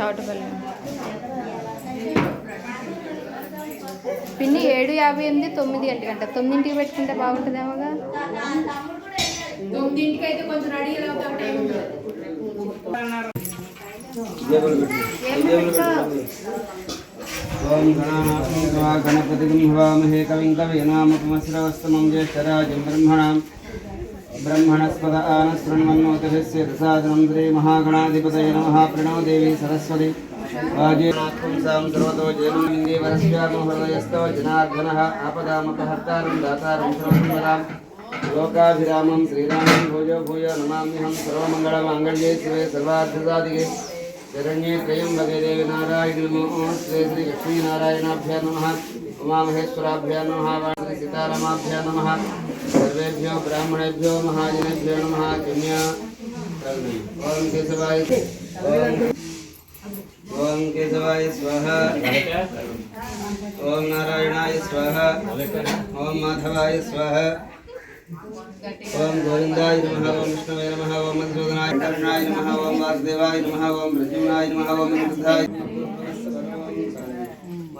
చౌటపల్లి. పిన్ని ఏడు యాభై ఎనిమిది తొమ్మిది గంట గంట. తొమ్మిదింటికి పెట్టుకుంటే బాగుంటుందేమోగా? తొమ్మిదింటికి అయితే కొంచెం రెడీ ఓం గణానాథం గణపతిం హవామహే కవిం కవీనాముపమశ్రవస్తమం జ్యేష్ఠరాజం బ్రహ్మణాం బ్రహ్మణస్పద ఆనశృణ్వన్నోతిభిస్య దశాదనం శ్రీ మహాగణాధిపతయ నమః ప్రణవ దేవి సరస్వతి వాజేనాత్మం సాం సర్వతో జయమందే వరస్యామో హృదయస్థో జనార్దనః ఆపదామపహర్తారం దాతారం సర్వసంవరాం లోకాభిరామం శ్రీరామం భూజో భూయో నమామ్యహం సర్వమంగళమాంగళ్యే శివే సర్వార్థసాదికే శరణ్యే త్రయంబకే దేవి నారాయణ నమో శ్రీ శ్రీ లక్ష్మీనారాయణాభ్యా నమ ఉమామహేశ్వరాభ్యా నమ వాణి సీతారామాభ్యా నమ సర్వేభ్యో బ్రాహ్మణేభ్యో మహాజనేభ్యో నమ కన్యా ఓం కేశవాయ ఓం ఓం కేశవాయ స్వాహ ఓం నారాయణాయ స్వాహ ఓం మాధవాయ స్వాహ ఓం గోవిందాయ నమ ఓం విష్ణువే నమ ఓం మధుసూదనాయ కరుణాయ నమ ఓం వాసుదేవాయ నమ ఓం ప్రద్యుమ్నాయ నమ ఓం నిరుద్ధాయ మమ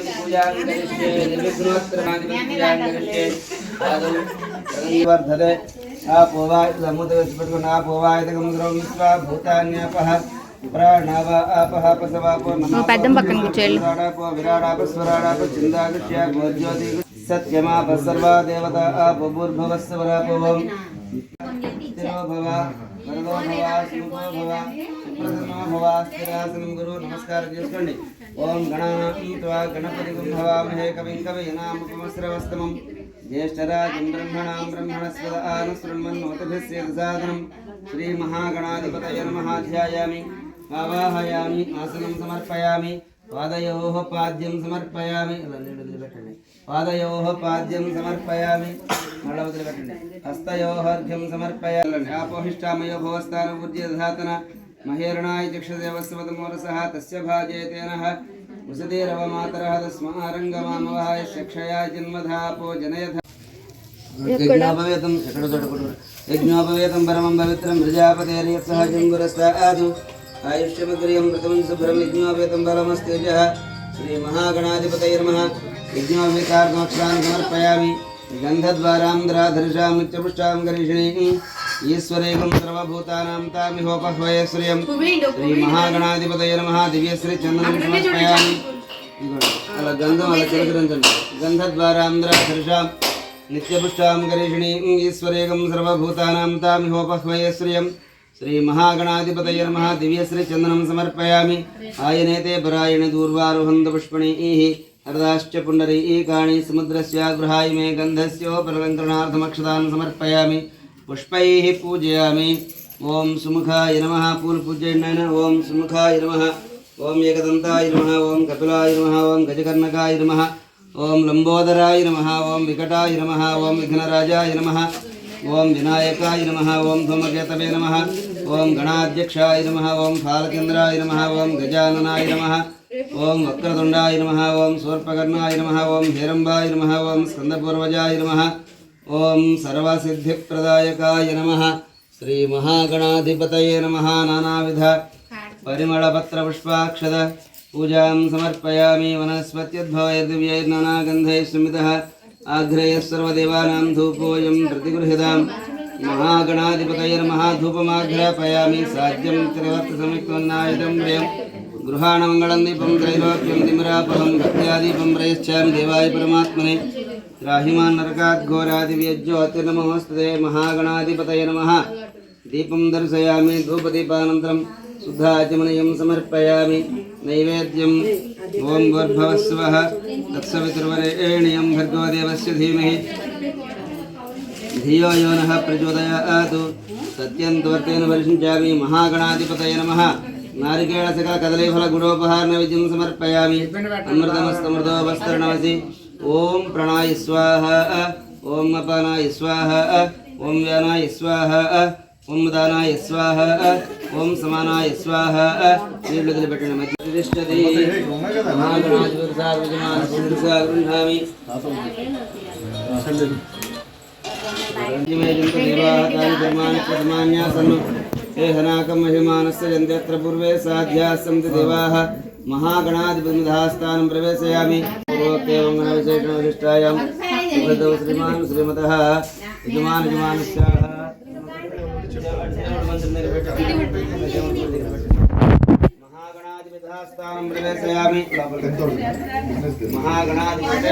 వర్ధతే ఆ పోవా ఆ పోవాయుధకం ద్రవం విశ్వ భూతాన్యాపహ ప్రాణవ పక్కన కూర్చోళ్ళు. సత్యమాప సర్వా దేవత భవ భవ భవ గురు నమస్కారం చేసుకోండి ఓం గణాత్వా గణపతి భవామహే కవిం కవీనాముపమశ్రవస్తమం జ్యేష్ఠరాజం బ్రహ్మణాం బ్రహ్మణస్పద ఆనశృణ్వన్నోతిభిస్సేదసాదనం శ్రీ మహాగణాధిపతయ ధ్యాయామి ఆవాహయామి ఆసనం సమర్పయామి. పాదయోః పాద్యం సమర్పయామి. ఇలా వదిలిపెట్టండి పాదయోః పాద్యం సమర్పయామి. మళ్ళా వదిలిపెట్టండి హస్తయోహర్ఘ్యం సమర్పయామి. ఆపోహిష్టామయో భవస్థాన ఊర్జధాతన महेरणाय चक्षुदेवस्वतमोरसः तस्य भाजेतेनः उषधीरवमातरः तस्मारङ्गमामवः यक्षया जन्मधापो जनयथ यज्ञोपवेतं यज्ञोपवेतं परमं पवित्रं प्रजापतेर्यत्सः जङ्गुरस्तादु आयुष्यमग्रियं प्रथमं शुभ्रं यज्ञोपवेतं बलमस्तेजः श्रीमहागणाधिपतैर्मः यज्ञोपवेतार्धोक्षान् समर्पयामि गन्धद्वारां द्राधर्षां नित्यपुष्टां ఈశ్వరేకం సర్వభూతానాం తామిహోపహ్వయశ్రియం శ్రీ మహాగణాధిపతయ నమ దివ్యశ్రీ చందనం సమర్పయామి. అలా గంధం అలా చిలకరించండి. గంధద్వారాంధ్రాధర్షాం నిత్యపుష్టాం గరీషిణీ ఈశ్వరేకం సర్వభూతానాం తామిహోపహ్వయశ్రియం శ్రీ మహాగణాధిపతయ నమ దివ్యశ్రీ చందనం సమర్పయామి. ఆయనేతే పరాయణ దూర్వారుహంత పుష్పణీ హరదాశ్చ పుండరీకాణి సముద్రస్య గృహాయ మే గంధస్యోపలంకరణార్థమక్షతాన్ సమర్పయామి. పుష్పై పూజయామి ఓం సుముఖాయ నమ పూలు పూజయండి ఓం సుముఖాయ నమ ఓం ఏకదంతాయ నమ ఓం కపిలాయ నమ ఓం గజకర్ణకాయ నమ ఓం లంబోదరాయ నమ ఓం వికటాయ నమ ఓం విఘ్నరాజాయ నమ ఓం వినాయకాయ నమ ఓం ధూమకేతవే నమ ఓం గణాధ్యక్షాయ నమ ఓం ఫాలకేంద్రాయ నమ ఓం గజాననాయ నమ ఓం వక్రతుండాయ నమ ఓం సూర్పకర్ణాయ నమ ఓం హేరంబాయ నమ ఓం స్కందపూర్వజాయ నమ ఓం సర్వసిద్ధిప్రదాయకాయ నమ శ్రీ మహాగణాధిపతయే నమ నానావిధ పరిమళపత్రపుష్పాక్షద పూజాం సమర్పయామి వనస్పత్యద్భవైర్దివ్యైర్నానాగంధైస్మితः ఆఘ్రేయः సర్వదేవానాం ధూపోऽयं प्रतिगृह्यतां महागणाधिपतैर्महाधूपमाघ्रापयामि साज्यं त्रिवर्तसमित्वन्नायुधं व्ययं गृहाणमङ्गलं दीपं त्रैलोक्यं तिमरापहं भक्त्यादीपं प्रयच्छामि देवाय परमात्मने రాహిమాన్ నరకాత్ ఘోరాదివ్యజ్యోతి నమోస్తే మహాగణాధిపతయ నమ దీపం దర్శయామి ధూపదీపానంతరం శుద్ధాచమనీయం సమర్పయామి నైవేద్యం ఓం గోర్భవస్వ తత్సవితుర్వరేణ్యం భర్గోదేవస్య ధీమహి ధియో యో నః ప్రచోదయాత్ సత్యం త్వర్తేన పరిశుంచామి మహాగణాధిపతయ నమః నారికేణ సకల కదలీఫల గుణోపహారణ విజయం సమర్పయామి అమృతమస్తమృతో ఓం ప్రణాయ స్వాహ ఓం అపానాయ స్వాహ ఓం వ్యానాయ స్వాహ ఓం దానాయ స్వాహ ఓం సమానాయ స్వాహ నీళ్ళు వదిలిపెట్టిన మధ్య తిష్టది ఉన్నాయి కదా एहनाकं महिमानस्य यन्त्यत्र पूर्वे साध्याः सन्ति देवाः महागणाधिपतिमधास्थानं प्रवेशयामि पूर्वोक्तेवङ्गनविशेषणविशिष्टायां श्रीमान् श्रीमतः महागणाधिपतिमधास्थानं प्रवेशयामि। महागणाधिपति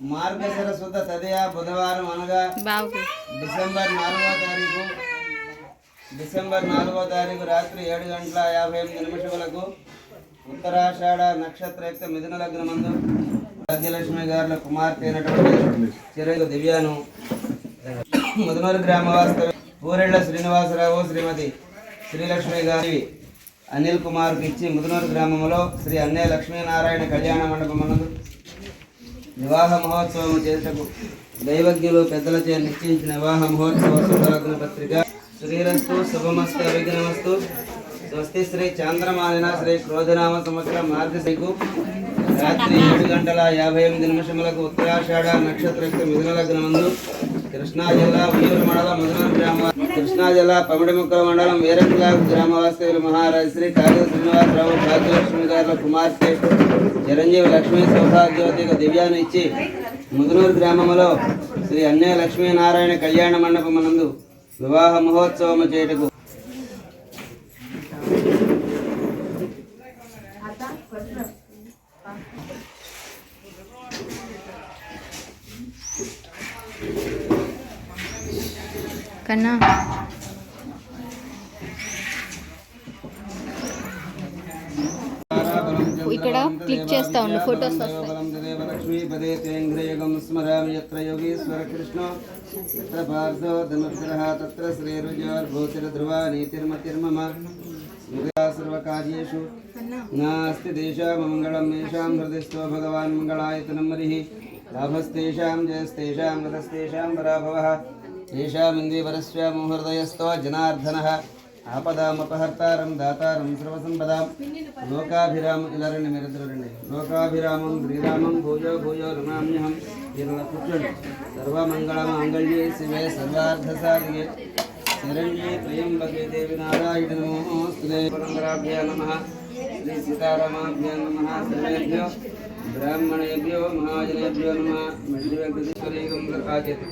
మార్గశిర శుద్ధ తదయ బుధవారం అనగా డిసెంబర్ నాలుగో తారీఖు. డిసెంబర్ నాలుగో తారీఖు రాత్రి ఏడు గంటల యాభై ఎనిమిది నిమిషములకు ఉత్తరాషాఢ నక్షత్రయుక్త మిథున లగ్నమందు భాగ్యలక్ష్మి గారుల కుమార్తె అయినటువంటి చిరంజీవి దివ్యాను ముదనూరు గ్రామ వాస్తవ పూరెళ్ళ శ్రీనివాసరావు శ్రీమతి శ్రీలక్ష్మి గారి అనిల్ కుమార్కి ఇచ్చి ముదనూరు గ్రామంలో శ్రీ అన్నయ్య లక్ష్మీనారాయణ కళ్యాణ మండపమునందు వివాహ మహోత్సవం చేసకు దైవజ్ఞులు పెద్దలచే నిశ్చయించిన వివాహ మహోత్సవ శుభలగ్న పత్రిక. శ్రీరస్తు శుభమస్తు విఘ్నమస్తు స్వస్తి శ్రీ చాంద్రమాలిన శ్రీ క్రోధనామ సంవత్సరం మార్గశ్రీకు. రాత్రి ఏడు గంటల యాభై ఎనిమిది నిమిషములకు ఉత్తరాషాఢ నక్షత్ర మిథున లగ్నమందు కృష్ణా జిల్లా ఉయ్యూరు మండలం మధునూరు గ్రామ. కృష్ణా జిల్లా పమిడిముక్కల మండలం వీరకుల గ్రామ మహారాజ్ శ్రీ కాళీ శ్రీనివాసరావు భాగ్యలక్ష్మి గారుల కుమార్తె చిరంజీవి లక్ష్మీ సౌభాగ్యవతి దివ్యాన్ని ఇచ్చి ముదునూరు గ్రామంలో శ్రీ అన్నయ్య లక్ష్మీనారాయణ కళ్యాణ మండపమునందు వివాహ మహోత్సవము చేయుటకు. కన్నా ఇక్కడ క్లిక్ చేస్తా ఉండు, photos వస్తాయి. లక్ష్మీపదే తేంగ్రయుగం స్మరామి యత్ర యోగీశ్వర కృష్ణ యత్ర పార్థో ధనుర్ధరః తత్ర శ్రీరుజోర్భూతిర ధ్రువ నీతిర్మతిర్మమ స్మృతా సర్వకార్యేషు నాస్తి దేశామ మంగళం మేషాం హృదయస్థో భగవాన్ మంగళాయతనం హరిః లాభస్తేషాం జయస్తేషాం గతస్తేషాం పరాభవः తేషామిందీవరస్వామో హృదయస్థో జనార్దనः ఆపదామపహర్తారం దాతారం సర్వసంపదాం లోకాభిరామం ఇలా రండి మీరు ఇద్దరు రండి లోకాభిరామం శ్రీరామం భూజో భూజో రుణామ్యహం ఇలా కూర్చోండి సర్వమంగళ మాంగళ్యే శివే సర్వార్థ సాధికే శరణ్యే త్రయంబకే దేవి నారాయణ నమోస్తుతే పరంపరాభ్యా నమ శ్రీ సీతారామాభ్యా నమ సర్వేభ్యో బ్రాహ్మణేభ్యో మహాజనేభ్యో నమ మధ్యవేగం ఆచేతి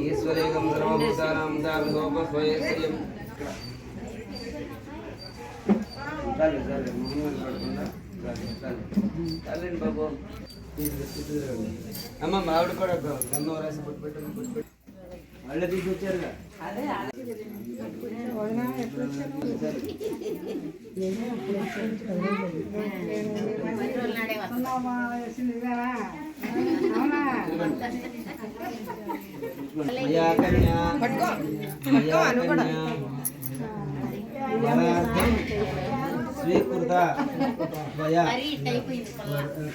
ఈశ్వరేగం సర్వభూతానాం దావిహోపస్వయస్యం చాలు చాలు మొహమ్మద్ పడకుండా చాలు చాలు చాలండి బాబు అమ్మ మావిడ కూడా గంధం రాసి బొట్టు పెట్టు బొట్టు పెట్టు వాళ్ళే తీసుకొచ్చారుగా మయా కన్యా మయా కన్యా వరార్థం స్వీకృత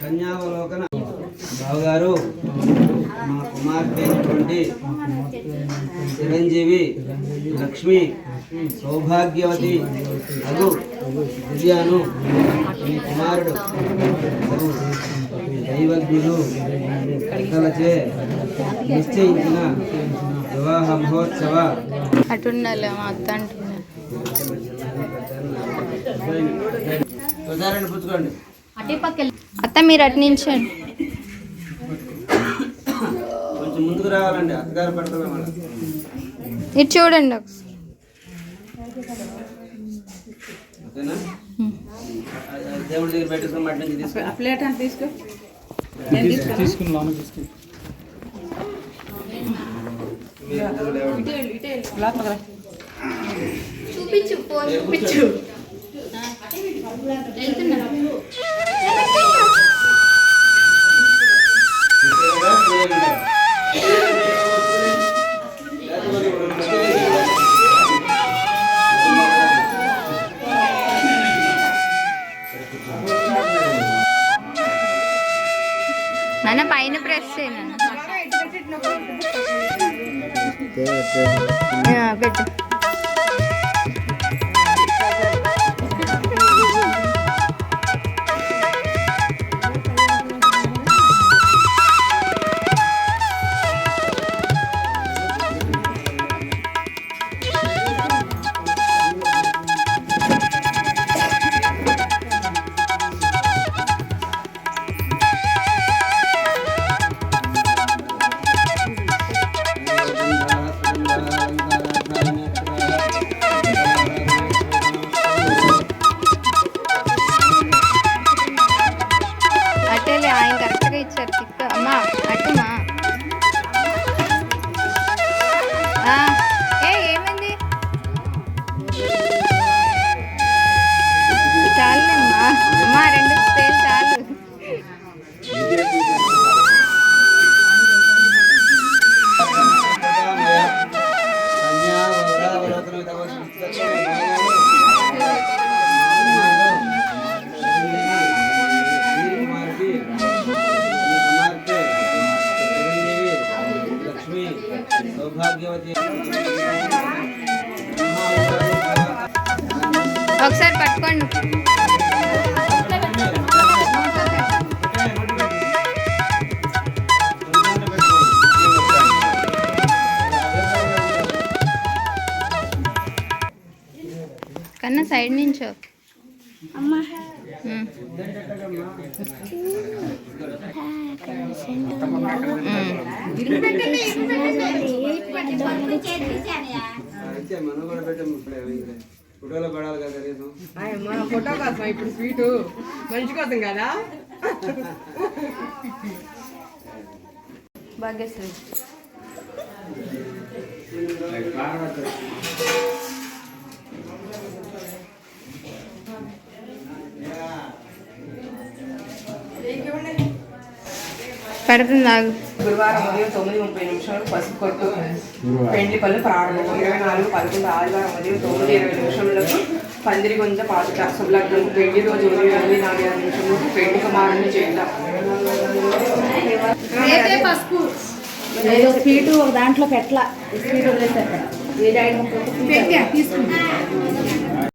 కన్యావలోకన. బావగారు మా కుమార్తె అయినటువంటి చిరంజీవి లక్ష్మి సౌభాగ్యవతి అగు దివ్యాను మీ కుమారుడు దైవజ్ఞులు పెద్దలచే నిశ్చయించిన వివాహ మహోత్సవ. అటుండాలి మా అత్త అంటున్నా అత్త మీరు అటు నించండి కొంచెం ముందుకు రావాలండి అత్తగారు పడతామే ఇటు చూడండి ఓకేనా? దేవుడి దగ్గర పెట్టేసుకొని మట్టి నుంచి తీసుకొని ప్లేట్ అని తీసుకో. తీసుకుని. చూపించు చూపించు. చూసారా? నాన్న పైన ప్రెస్ చేయను పెట్టు ఆ, ఏ సౌభాగ్యవతి ఒకసారి పట్టుకోండి కన్నా సైడ్ నుంచో ఉమ్. ఫోటోలో పడాలి కదా కనీసం మన ఫోటో కోసం ఇప్పుడు స్వీటు మంచి కోసం కదా భాగ్యశ్రీ పడుతుంది ఆగు గురువారం ఉదయం తొమ్మిది ముప్పై నిమిషాలకు పసుపు కొట్టు పెండ్లి పళ్ళు ప్రారంభం ఇరవై నాలుగు పదకొండు ఆదివారం ఉదయం తొమ్మిది ఇరవై నిమిషములకు పందిరి గుంజ పాతుట శుభలగ్నం. పెళ్ళి రోజు ఉదయం ఎనిమిది నాలుగు ఐదు నిమిషములకు పెళ్ళి కుమారుని చేయుట ఏదో స్వీటు ఒక దాంట్లో పెట్టల. స్వీట్ వదిలేసారు తీసుకుంటారు